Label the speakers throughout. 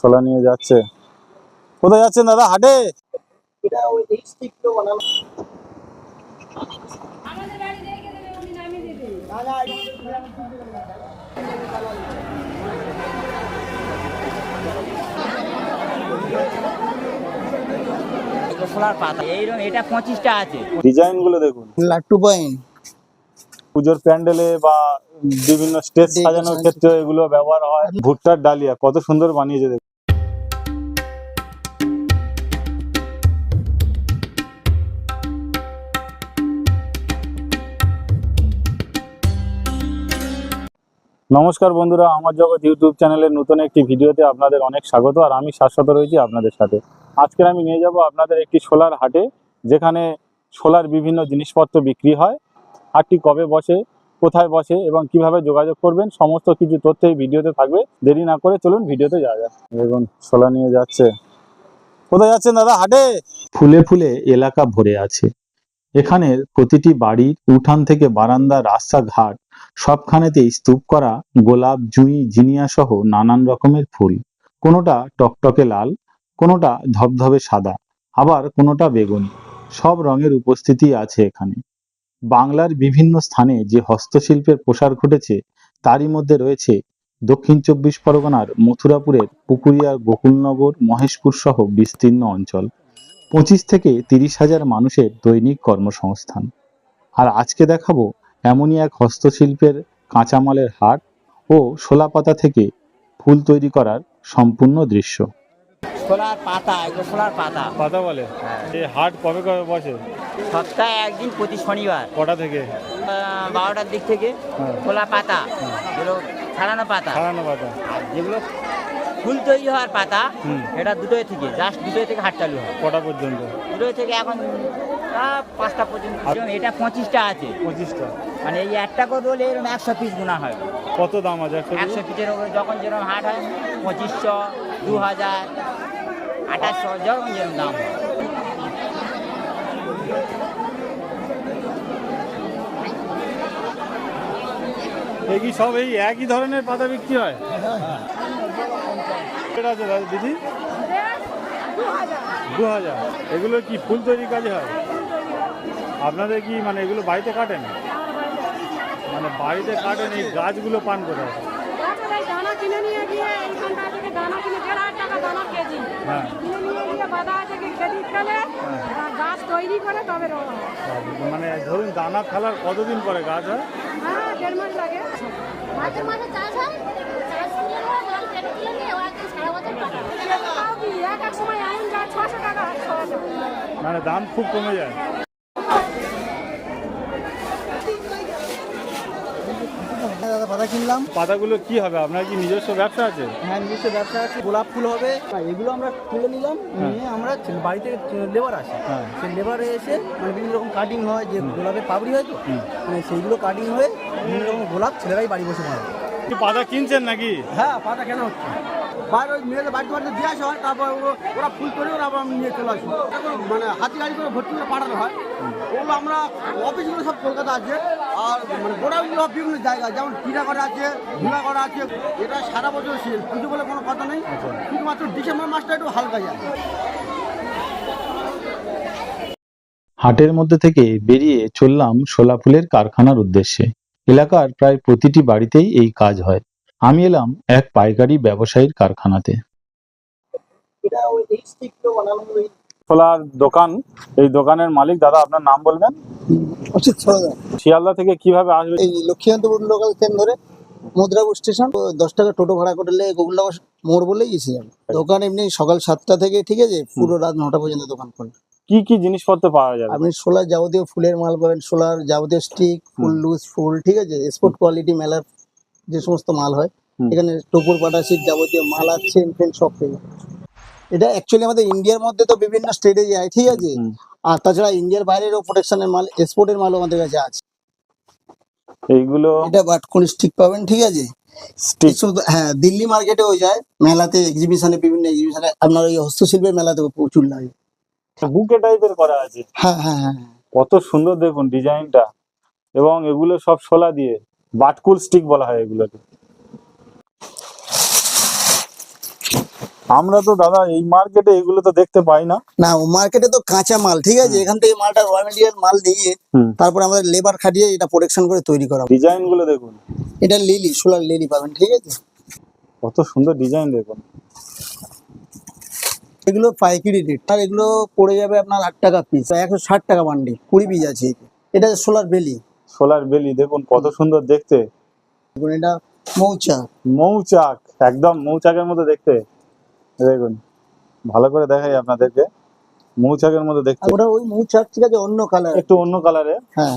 Speaker 1: ছোলা নিয়ে যাচ্ছে। কোথায় যাচ্ছেন দাদা? হাটে? ডিজাইনগুলো দেখুন।
Speaker 2: লাট্টু পয়েন্ট
Speaker 1: পুজোর প্যান্ডেলে বা বিভিন্ন স্টেজ সাজানোর ক্ষেত্রে এগুলো ব্যবহার হয়। ভুট্টার ডালিয়া কত সুন্দর বানিয়েছে নমস্কার বন্ধুরা, আমার জগৎ ইউটিউব চ্যানেলের নতুন একটি ভিডিওতে আপনাদের অনেক স্বাগত আর আমি শাশ্বত রয়েছি আপনাদের সাথে। আজকে আমি নিয়ে যাব আপনাদের একটি সোলার হাটে, যেখানে সোলার বিভিন্ন জিনিসপত্র বিক্রি হয়। হাটটি কবে বসে, কোথায় বসে এবং কীভাবে যোগাযোগ করবেন, সমস্ত কিছু তথ্য এই ভিডিওতে থাকবে। দেরি না করে চলুন ভিডিওতে যাওয়া যাক। দেখুন সোলা নিয়ে যাচ্ছে। কোথায় যাচ্ছেন দাদা, হাটে? ফুলে ফুলে এলাকা ভরে আছে। এখানের প্রতিটি বাড়ির উঠান থেকে বারান্দা, রাস্তাঘাট সবখানেতেই স্তূপ করা গোলাপ, জুঁই, জিনিয়া সহ নানান রকমের ফুল। কোনোটা টকটকে লাল, কোনোটা ধবধবে সাদা, আবার কোনোটা বেগুনি। সব রঙের উপস্থিতি আছে এখানে। বাংলার বিভিন্ন স্থানে যে হস্তশিল্পের প্রসার ঘটেছে, তারই মধ্যে রয়েছে দক্ষিণ চব্বিশ পরগনার মথুরাপুরের পুকুরিয়ার গোকুলনগর, মহেশপুর সহ বিস্তীর্ণ অঞ্চল। পঁচিশ থেকে তিরিশ হাজার মানুষের দৈনিক কর্মসংস্থান। আর আজকে দেখাবো এমনই এক হস্তশিল্পের কাঁচামালের হাট ও শোলা পাতা থেকে ফুল তৈরি করার সম্পূর্ণ দৃশ্য।
Speaker 3: খোলার পাতা এগুলো খোলার পাতা।
Speaker 1: পাতা বলে?
Speaker 3: হ্যাঁ।
Speaker 1: এই হাট কবে কবে বসে?
Speaker 3: সপ্তাহে একদিন প্রতি শনিবার।
Speaker 1: কটা থেকে?
Speaker 3: বারোটার দিক থেকে
Speaker 1: হ্যাঁ।
Speaker 3: খোলা পাতা যেগুলো ছাড়ানো পাতা।
Speaker 1: সারানো পাতা।
Speaker 3: আর যেগুলো ফুল তৈরি হওয়ার পাতা
Speaker 1: হুম।
Speaker 3: এটা দুটোই থেকে জাস্ট দুটোই থেকে হাট চালু হয়।
Speaker 1: কটা পর্যন্ত?
Speaker 3: দুটোই থেকে এখন পাঁচটা পর্যন্ত। এটা পঁচিশটা আছে।
Speaker 1: পঁচিশটা।
Speaker 3: মানে এই একটা করে রোল এরকম একশো পিস গুণা হয়।
Speaker 1: কত দাম আছে একশো
Speaker 3: একশো পিসের উপরে যখন যেরকম হাট হয় পঁচিশশো দু হাজার আঠাশশো যখন যেরকম দাম হয়।
Speaker 1: এই সব এই একই ধরনের পাতা বিক্রি হয়? এটা আছে দিদি দু হাজার এগুলো কি ফুল তৈরি কাজে হয়? আপনাদের কি মানে এগুলো বাড়িতে কাটেন? মানে বাড়িতে কাটেন এই গাছগুলো পান কোথায়?
Speaker 4: তারপরে দানা কিনে নিয়ে গিয়ে এইখানটা থেকে দানা কিনে দেড় হাজার টাকা দানা কেজি।
Speaker 1: হ্যাঁ।
Speaker 4: হয়।
Speaker 1: মানে ধরুন দানা ফেলার কতদিন পরে গাছ হয়?
Speaker 4: মানে দাম খুব কমে
Speaker 5: মাঝে মাঝে চাষ হয় চাষ তুলে নিয়ে জল কেটে তুলে নিয়ে ও একদিন সারা বছর পাঠায়
Speaker 4: তাও কি এক এক সময় আইন যায় ছশো টাকা আটশো টাকা
Speaker 1: মানে দাম খুব কমে যায়
Speaker 2: দাদা পাতা কিনলাম।
Speaker 1: পাতাগুলো কি হবে? আপনার কি নিজস্ব ব্যবসা আছে?
Speaker 2: হ্যাঁ নিজস্ব ব্যবসা আছে। গোলাপ ফুল হবে। আর এগুলো আমরা তুলে নিলাম নিয়ে আমরা বাড়িতে লেবার আসে।
Speaker 1: হ্যাঁ।
Speaker 2: সেই লেবারে এসে মানে বিভিন্ন রকম কাটিং হয় যে গোলাপের পাপড়ি হয় তো মানে সেইগুলো কাটিং হয়ে বিভিন্ন রকম গোলাপ ছেলেরাই বাড়ি বসে
Speaker 1: কি পাতা কিনছেন নাকি?
Speaker 2: হ্যাঁ পাতা কেন হচ্ছে। বাইরে ওই মেয়েদের বাড়িতে বাড়িতে দিয়ে আসা হয় তারপর ওরা ফুল করে ওরা আবার নিয়ে চলে এখন মানে হাতি গাড়ি করে ভর্তি করে পাঠানো হয়। ওগুলো আমরা অফিসগুলো সব কলকাতা আছে। আর মানে গোড়াগুলো বিভিন্ন জায়গায় যেমন টিটাগড় আছে ধুলাগড় আছে এটা সারা বছর সেল পুজো বলে কোনো কথা নেই। শুধুমাত্র ডিসেম্বর মাসটা একটু হালকা যায়।
Speaker 1: হাটের মধ্যে থেকে বেরিয়ে চললাম শোলা ফুলের কারখানার উদ্দেশ্যে। এলাকার প্রায় প্রতিটি বাড়িতেই এই কাজ হয়। আমি এলাম এক পাইকারি ব্যবসায়ীর কারখানাতে।
Speaker 2: এটা ওই বানানো
Speaker 1: শোলার দোকান এই দোকানের মালিক দাদা আপনার নাম বলবেন?
Speaker 2: সরদার।
Speaker 1: শিয়ালদা থেকে কীভাবে আসবে?
Speaker 2: এই লক্ষ্মীকান্তপুর লোকাল ট্রেন ধরে মুদ্রাপুর স্টেশন দশ টাকা টোটো ভাড়া করলে গোকুলনগর মোড় বলেই এসে যাবে। দোকান এমনি সকাল সাতটা থেকে ঠিক আছে পুরো রাত নটা পর্যন্ত দোকান খোলা।
Speaker 1: কি কি জিনিসপত্র পাওয়া যাবে?
Speaker 2: আপনি সোলার যাবতীয় ফুলের মাল পাবেন সোলার যাবতীয় স্টিক ফুল লুজ ফুল ঠিক আছে স্পোর্ট কোয়ালিটি মেলার যে সমস্ত মাল হয় এখানে টোপুর পাটা সিট যাবতীয় মাল আছে ফেন সব পেয়ে। এটা অ্যাকচুয়ালি আমাদের ইন্ডিয়ার মধ্যে তো বিভিন্ন স্টেটে যায় ঠিক আছে? আর তাছাড়া ইন্ডিয়ার বাইরেরও প্রোটেকশনের মাল এক্সপোর্টের মালও আমাদের কাছে আছে।
Speaker 1: এইগুলো
Speaker 2: এটা বাটকুল স্টিক পাবেন ঠিক আছে? হ্যাঁ দিল্লি মার্কেটেও যায় মেলাতে এক্সিবিশনে বিভিন্ন এক্সিবিশনে আপনার ওই হস্তশিল্পের মেলাতে প্রচুর লাগে।
Speaker 1: বুকে টাইপের করা আছে।
Speaker 2: হ্যাঁ হ্যাঁ হ্যাঁ হ্যাঁ।
Speaker 1: কত সুন্দর দেখুন ডিজাইনটা এবং এগুলো সব শোলা দিয়ে বাটকুল স্টিক বলা হয় এগুলোকে। আমরা তো দাদা এই মার্কেটে এগুলো তো দেখতে পাই না।
Speaker 6: না মার্কেটে তো কাঁচা মাল ঠিক আছে? এখান থেকে মালটা র মেটেরিয়াল মাল নিয়ে। তারপরে আমাদের লেবার খাটিয়ে এটা প্রোডাকশন করে তৈরি করা
Speaker 1: ডিজাইনগুলো দেখুন।
Speaker 6: এটা লিলি সোলার লিলি পাবেন ঠিক আছে?
Speaker 1: কত সুন্দর ডিজাইন দেখুন।
Speaker 6: এগুলো পাইকারি রেট আর এগুলো পড়ে যাবে আপনার আট টাকা পিস একশো ষাট টাকা বান্ডি কুড়ি পিস আছে এটা সোলার বেলি
Speaker 1: সোলার বেলি দেখুন কত সুন্দর দেখতে।
Speaker 6: দেখুন এটা মৌচাক।
Speaker 1: মৌচাক একদম মৌচাকের মতো দেখতে। দেখুন ভালো করে দেখাই আপনাদেরকে। মৌচাকের
Speaker 6: মধ্যে
Speaker 1: দেখতে।
Speaker 6: ওটা ওই মৌচাক ঠিক আছে অন্য কালার
Speaker 1: একটু অন্য কালারে
Speaker 6: হ্যাঁ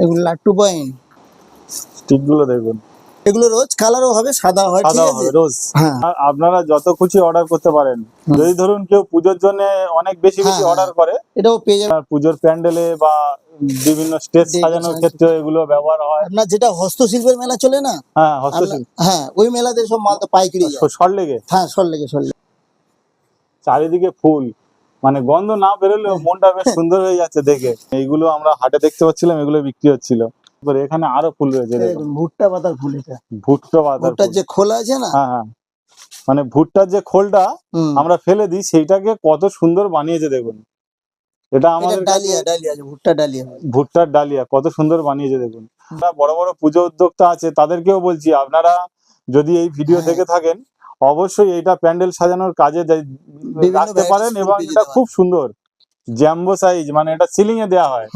Speaker 6: এগুলো লাট্টু পয়েন্ট
Speaker 1: স্টিকগুলো দেখুন।
Speaker 6: এগুলো রোজ কালারও হবে সাদা হয়
Speaker 1: সাদা হবে রোজ।
Speaker 6: হ্যাঁ।
Speaker 1: আপনারা যত খুশি অর্ডার করতে পারেন। যদি ধরুন কেউ পুজোর জন্য অনেক বেশি বেশি
Speaker 6: হ্যাঁ,
Speaker 1: অর্ডার করে
Speaker 6: এটাও পেয়ে যাবেন
Speaker 1: আর পুজোর প্যান্ডেলে বা বিভিন্ন স্টেজ সাজানোর ক্ষেত্রে এগুলো ব্যবহার হয়।
Speaker 6: আপনার যেটা হস্তশিল্পের মেলা চলে না
Speaker 1: হ্যাঁ হস্তশিল্প।
Speaker 6: হ্যাঁ ওই মেলাতে সব মাল তো পাইকারি
Speaker 1: লেগে
Speaker 6: হ্যাঁ সর লেগে সর লেগে
Speaker 1: চারিদিকে ফুল। মানে গন্ধ না বেরোলেও মনটা বেশ সুন্দর হয়ে যাচ্ছে দেখে। এইগুলো আমরা হাটে দেখতে পাচ্ছিলাম এগুলো বিক্রি হচ্ছিল। এখানে আরও ফুল রয়েছে দেখুন।
Speaker 6: ভুট্টা পাতার ফুল এটা।
Speaker 1: ভুট্টা পাতার
Speaker 6: ভুট্টার যে খোলা আছে না?
Speaker 1: হ্যাঁ হ্যাঁ। মানে ভুট্টার যে খোলটা আমরা ফেলে দিই সেইটাকে কত সুন্দর বানিয়েছে দেখুন। এটা আমাদের
Speaker 6: ডালিয়া ডালিয়া ভুট্টা ডালিয়া
Speaker 1: ভুট্টার ডালিয়া কত সুন্দর বানিয়েছে দেখুন। বড় বড় পুজো উদ্যোক্তা আছে তাদেরকেও বলছি আপনারা যদি এই ভিডিও
Speaker 6: হ্যাঁ।
Speaker 1: দেখে থাকেন অবশ্যই এটা প্যান্ডেল সাজানোর কাজে রাখতে পারেন এবং এটা খুব সুন্দর। জ্যাম্বো সাইজ মানে এটা সিলিং এ দেওয়া হয়।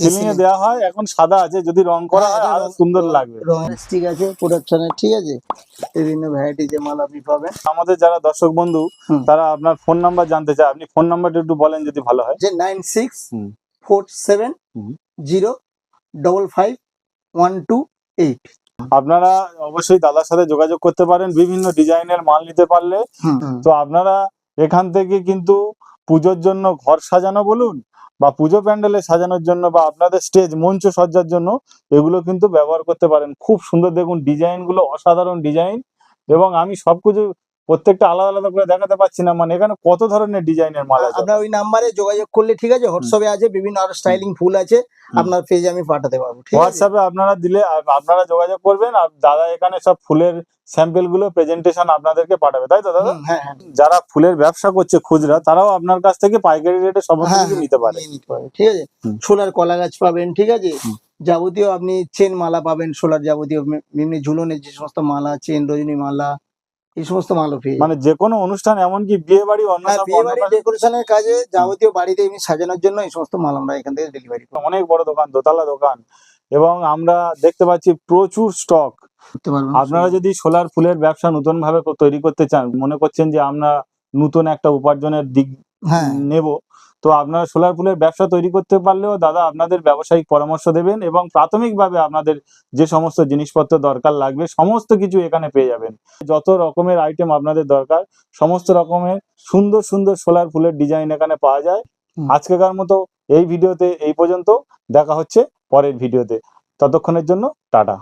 Speaker 1: সিলিং এ দেওয়া হয় এখন সাদা আছে যদি রং করা
Speaker 6: হ্যাঁ,
Speaker 1: হয়
Speaker 6: আরও
Speaker 1: সুন্দর লাগবে।
Speaker 6: ঠিক আছে প্রোডাকশনের ঠিক আছে? বিভিন্ন ভ্যারাইটি যে মাল আপনি পাবেন।
Speaker 1: আমাদের যারা দর্শক বন্ধু তারা আপনার ফোন নাম্বার জানতে চায়। আপনি ফোন নাম্বারটা একটু বলেন যদি ভালো হয়।
Speaker 6: যে nine six. Four seven. Zero double five one two eight
Speaker 1: আপনারা অবশ্যই দাদার সাথে যোগাযোগ করতে পারেন। বিভিন্ন ডিজাইনের মাল নিতে পারলে। তো আপনারা এখান থেকে কিন্তু পুজোর জন্য ঘর সাজানো বলুন বা পুজো প্যান্ডেলে সাজানোর জন্য বা আপনাদের স্টেজ মঞ্চ সজ্জার জন্য এগুলো কিন্তু ব্যবহার করতে পারেন। খুব সুন্দর দেখুন ডিজাইনগুলো অসাধারণ ডিজাইন এবং আমি সবকিছু প্রত্যেকটা আলাদা আলাদা করে দেখাতে পাচ্ছি না। মানে এখানে কত ধরনের ডিজাইনের মাল আছে?
Speaker 6: আপনার ওই নাম্বারে যোগাযোগ করলে ঠিক আছে হোয়াটসঅ্যাপে আছে বিভিন্ন আরও স্টাইলিং ফুল আছে আপনার পেজে আমি পাঠাতে পারব ঠিক আছে?
Speaker 1: হোয়াটসঅ্যাপে আপনারা দিলে আপনারা যোগাযোগ করবেন আর দাদা এখানে সব ফুলের স্যাম্পেলগুলো প্রেজেন্টেশন আপনাদেরকে পাঠাবে তাই তো দাদা?
Speaker 6: হ্যাঁ হ্যাঁ।
Speaker 1: যারা ফুলের ব্যবসা করছে খুচরা তারাও আপনার কাছ থেকে পাইকারি রেটে সমস্ত
Speaker 6: হ্যাঁ,
Speaker 1: কিছু নিতে পারে।
Speaker 6: নিতে পারে ঠিক আছে। সোলার কলা গাছ পাবেন ঠিক আছে? যাবতীয় আপনি চেন মালা পাবেন সোলার যাবতীয় এমনি ঝুলনের যে সমস্ত মালা চেন রজনী মালা এই সমস্ত মালও পেয়ে
Speaker 1: মানে যে কোনো অনুষ্ঠান এমনকি বিয়ে বাড়ি অন্য
Speaker 6: হ্যাঁ
Speaker 1: সব
Speaker 6: বিয়ে বাড়ি ডেকোরেশনের কাজে যাবতীয় বাড়িতে এমনি সাজানোর জন্য এই সমস্ত মাল আমরা এখান থেকে ডেলিভারি করি।
Speaker 1: অনেক বড় দোকান দোতলা দোকান এবং আমরা দেখতে পাচ্ছি প্রচুর স্টক আপনারা যদি সোলার ফুলের ব্যবসা নতুন ভাবে তৈরি করতে চান মনে করছেন যে আমরা নতুন একটা উপার্জনের দিক
Speaker 6: হ্যাঁ।
Speaker 1: নেব তো আপনারা সোলার ফুলের ব্যবসা তৈরি করতে পারলেও দাদা আপনাদের ব্যবসায়িক পরামর্শ দেবেন এবং প্রাথমিকভাবে আপনাদের যে সমস্ত জিনিসপত্র দরকার লাগবে সমস্ত কিছু এখানে পেয়ে যাবেন। যত রকমের আইটেম আপনাদের দরকার সমস্ত রকমের সুন্দর সুন্দর সোলার ফুলের ডিজাইন এখানে পাওয়া যায়। আজকেকার মতো এই ভিডিওতে এই পর্যন্ত। দেখা হচ্ছে পরের ভিডিওতে। ততক্ষণের জন্য টাটা।